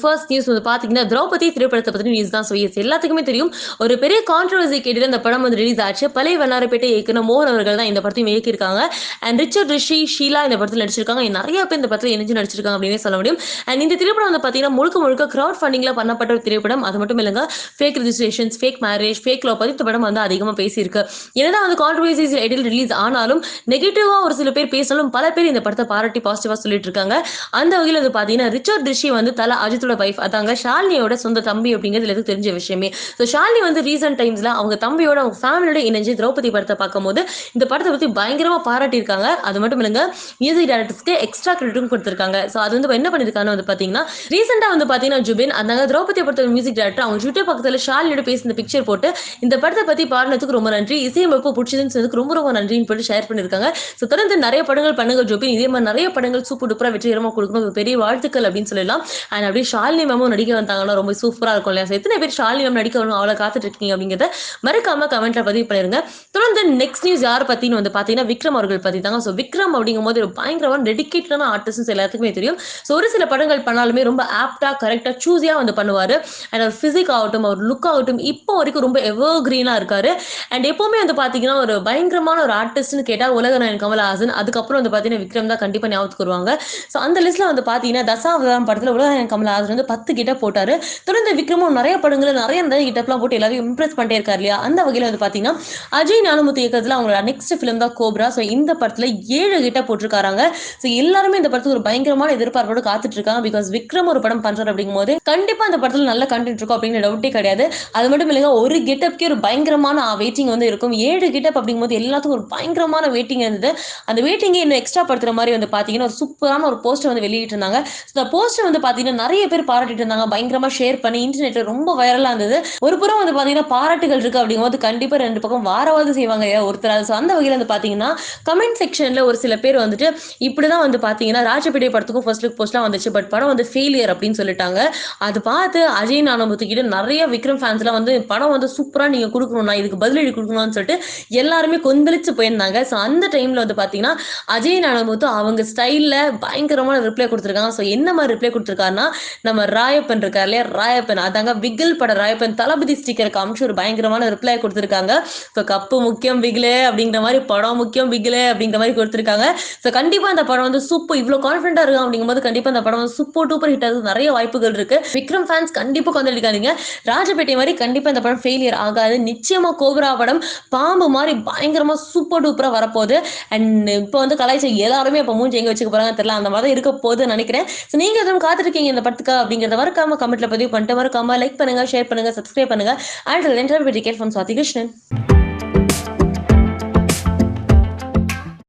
First news வந்து பார்த்தீங்கன்னா திரௌபதி திரைப்படத்தை பற்றி நியூஸ் தான். சொல்லி எல்லாத்துக்குமே தெரியும். ஒரு பெரிய கான்ட்ரவர்சி கேட்டு இந்த படம் வந்து ரிலீஸ் ஆச்சு. பழைய வண்ணாரப்பேட்டை இயக்குனர் மோகன் அவர்கள் தான் இந்த படத்தையும் இயக்கியிருக்காங்க. அண்ட் ரிச்சர்ட் ரிஷி ஷீலா இந்த படத்தில் நடிச்சிருக்காங்க. நிறைய பேர் இந்த படத்தில் இணைஞ்சு நடிச்சிருக்காங்க அப்படின்னு சொல்ல முடியும். அண்ட் இந்த திரைப்படம் வந்து பார்த்தீங்கன்னா முழுக்க முழுக்க கிரௌட் ஃபண்டிங்கில் பண்ணப்பட்ட ஒரு திரைப்படம். அது மட்டும் இல்லைங்க fake registrations fake marriage fake law பற்றி இந்த படம் வந்து அதிகமாக பேசியிருக்கு. என்னதான் வந்து கான்ட்ரவர்சிஸ் இடையில் ரிலீஸ் ஆனாலும் நெகட்டிவாக ஒரு சில பேர் பேசினாலும் பல பேர் இந்த படத்தை பாராட்டி பாசிட்டிவாக சொல்லிட்டு இருக்காங்க. அந்த வகையில் வந்து பார்த்தீங்கன்னா ரிச்சர்ட் ரிஷி வந்து தல அஜித்தோட வைஃப் அதாங்க ஷாலினியோட சொந்த தம்பி அப்படிங்கிறது எனக்கு தெரிஞ்ச விஷயமே. ஸோ ஷாலினி வந்து ரீசெண்ட் டைம்ஸ்ல அவங்க தம்பியோட அவங்க ஃபேமிலியோட இணைஞ்சு திரௌபதி படத்தை பார்க்கும்போது இந்த படத்தை பத்தி பயங்கரமா பாராட்டியிருக்காங்க. அது மட்டும் இல்லைங்க மியூசிக் டேரக்டர்ஸ்க்கு எக்ஸ்ட்ரா கிரெடிட்டும் கொடுத்துருக்காங்க. ஸோ அது வந்து என்ன பண்ணிருக்காங்க வந்து பாத்தீங்கன்னா ரீசெண்டா வந்து பாத்தீங்கன்னா ஜுபின் அந்த திரௌபதி படத்தோட மியூசிக் டேரக்டர் அவங்க ட்விட்டர் பக்கத்துல ஷாலினியோட பேசின பிக்சர் போட்டு இந்த படத்தை பத்தி பாடினதுக்கு ரொம்ப நன்றி. இசையமைப்பு பிடிச்சதுன்னு சொன்னதுக்கு ரொம்ப ரொம்ப நன்றின்னு போட்டு ஷேர் பண்ணிருக்காங்க ஸோ தொடர்ந்து நிறைய படங்கள் பண்ணுங்க ஜோபின். இதே மாதிரி நிறைய படங்கள் சூப்பர் டூப்பராக வெற்றிகரமாக கொடுக்கணும். பெரிய வாழ்த்துக்கள் அப்படின்னு சொல்லலாம். அண்ட் அப்படியே ஷாலினி மேமும் நடிக்க வந்தாங்கன்னா ரொம்ப சூப்பரா இருக்கும் இல்லையா? எத்தனை பேர் ஷாலினி மேம் நடிக்க வரணும் அவ்வளோ காத்துட்டு இருக்கீங்க அப்படிங்கிறத மறக்காம கமெண்ட்ல பதிவு பண்ணிருங்க. தொடர்ந்து நெக்ஸ்ட் நியூஸ் யார் பத்தின்னு வந்து பாத்தீங்கன்னா விக்ரம் அவர்கள் பத்தி தாங்க ஸோ விக்ரம் அப்படிங்கும் போது பயங்கரமான டெடிக்கேட்டடான ஆர்டிஸ்ட் எல்லாத்துக்குமே தெரியும். ஸோ ஒரு சில படங்கள் பண்ணாலுமே ரொம்ப ஆப்டா கரெக்டா சூஸியா வந்து பண்ணுவாரு. அண்ட் அவர் பிசிக் ஆகட்டும் அவர் லுக் ஆகட்டும் இப்போ வரைக்கும் ரொம்ப எவர் கிரீனா இருக்காரு. அண்ட் எப்பவுமே வந்து பாத்தீங்கன்னா ஒரு பயங்கரமான ஒரு ஆர்டிஸ்ட்னு கேட்டா உலகநாயன் கமல்ஹாசன். அதுக்கப்புறம் வந்து பாத்தீங்கன்னா விக்ரம் தான் கண்டிப்பா ஞாபகத்துக்கு வருவாங்க. ஸோ அந்த லிஸ்ட்ல வந்து பாத்தீங்கன்னா தசாவதாரம் படத்துல உலகநாயன் கமலஹாசன் வந்து பத்து கிட்ட போட்டாரு. தொடர்ந்து விக்ரமும் நிறைய படங்களை நிறைய நிறைய கிட்டப்லாம் போட்டு எல்லாரையும் இம்ப்ரெஸ் பண்ணிட்டே இருக்காரு இல்லையா? அந்த வகையில் வந்து பாத்தீங்கன்னா அஜய் ஞானமுத்து இயக்கத்துல அவங்களோட நெக்ஸ்ட் ஃபிலிம் தான் கோப்ரா ஸோ இந்த படத்துல ஏழு கிட்ட போட்டிருக்காங்க ஸோ எல்லாருமே இந்த படத்துக்கு ஒரு பயங்கரமான எதிர்பார்ப்போட காத்துட்டு இருக்காங்க பிகாஸ் விக்ரம் ஒரு படம் பண்றாரு அப்படிங்கும் போது கண்டிப்பா அந்த படத்துல நல்ல கண்டென்ட் இருக்கும் அப்படிங்கிற டவுட்டே கிடையாது. அது மட்டும் இல்லைங்க ஒரு கெட்டப்க்கே ஒரு பயங்கரமான வெயிட்டிங் வந்து இருக்கும். ஏழு கெட்டப் அப்படிங்கும்போது எல்லாத்துக்கும் ஒரு பயங்கரமான வெயிட்டிங் இருந்தது. அந்த வெயிட்டிங்கை இன்னும் எக்ஸ்ட்ரா படுத்துற மாதிரி வந்து பாத்தீங்கன்னா ஒரு சூப்பரான ஒரு போஸ்டர் வந்து வெளியிட்டு இருந்தாங்க இந்த போஸ்டர் வந்து பாத்தீங்கன்னா நிறைய பேர் பாராட்டிட்டு இருந்தாங்க. பயங்கரமா ஷேர் பண்ணி இன்டர்நெட்ல ரொம்ப வைரலா இருந்தது. ஒரு புறம் வந்து பாத்தீங்கன்னா பாராட்டுகள் இருக்கு அப்படிங்கும்போது கண்டிப்பா ரெண்டு பக்கம் வாரவாது செய்வாங்க இல்லையா ஒருத்தர். ஸோ அந்த வகையில வந்து பாத்தீங்கன்னா கமெண்ட் செக்ஷன்ல ஒரு சில பேர் வந்துட்டு இப்படிதான் வந்து பாத்தீங்கன்னா ராஜபேட்டை படத்துக்கும் ஃபர்ஸ்ட் லுக் போஸ்ட்லாம் வந்துச்சு. பட் படம் வந்து ஃபெயிலியர் அப்படின்னு சொல்லிட்டாங்க. அது பார்த்து அஜய் நானமுத்து நிறைய விக்ரம் ஃபேன்ஸ்லாம் வந்து படம் வந்து சூப்பரா நீங்க கொடுக்கணும்னா இதுக்கு பதிலடி கொடுக்கணும்னு சொல்லிட்டு எல்லாருமே கொந்தளிச்சு போயிருந்தாங்க. ஸோ அந்த டைம்ல வந்து பாத்தீங்கன்னா அஜய் நானமுத்து அவங்க ஸ்டைல்ல பயங்கரமான ரிப்ளை கொடுத்துருக்காங்க. ஸோ என்ன மாதிரி ரிப்ளை கொடுத்துருக்காருன்னா நம்ம ராயப்பன் இருக்கார் இல்லையா? ராயப்பன் அதாங்க விகில் பட ராயப்பன். தளபதி ஸ்டிக்கர் காமிச்சு ஒரு பயங்கரமான ரிப்ளை கொடுத்துருக்காங்க. ஸோ கப்பு முக்கியம் விகிலே அப்படிங்கிற மாதிரி படம் முக்கியம் விகிலே அப்படிங்கிற மாதிரி கொடுத்துருக்காங்க. ஸோ கண்டிப்பா இந்த படம் வந்து சூப்பர் இவ்வளோ கான்ஃபிடண்டா இருக்கும் அப்படிங்கும்போது கண்டிப்பா இந்த படம் வந்து சூப்பர் டூப்பர் ஹிட் ஆகுது. நிறைய வாய்ப்புகள் இருக்கு. விக்ரம் ஃபேன்ஸ் கண்டிப்பா கொந்தளிக்காதீங்க. ராஜபேட்டை மாதிரி கண்டிப்பா இந்த படம் ஃபெயிலியர் ஆகாது. நிச்சயமா கோபுரா படம் பாம்பு மாதிரி பயங்கரமா சூப்பர் டூப்பரா வரப்போகுது. அண்ட் இப்போ வந்து கலாய்ச்சி எல்லாருமே இப்போ மூஞ்சி எங்க வச்சுக்க போறாங்க தெரியல. அந்த மாதிரி தான் இருக்க போகுதுன்னு நினைக்கிறேன். ஸோ நீங்க எதுவும் காத்திருக்கீங்க இந்த படத்துக்கு? அப்படிங்கிறத மறக்காம கமெண்ட்ல பதிவு பண்ணிட்டு மறக்காம லைக் பண்ணுங்க ஷேர் பண்ணுங்க சப்ஸ்கிரைப் பண்ணுங்க. அண்ட் லென்டர் விட்டு ஃப்ரம் சுவாதி கிருஷ்ணன்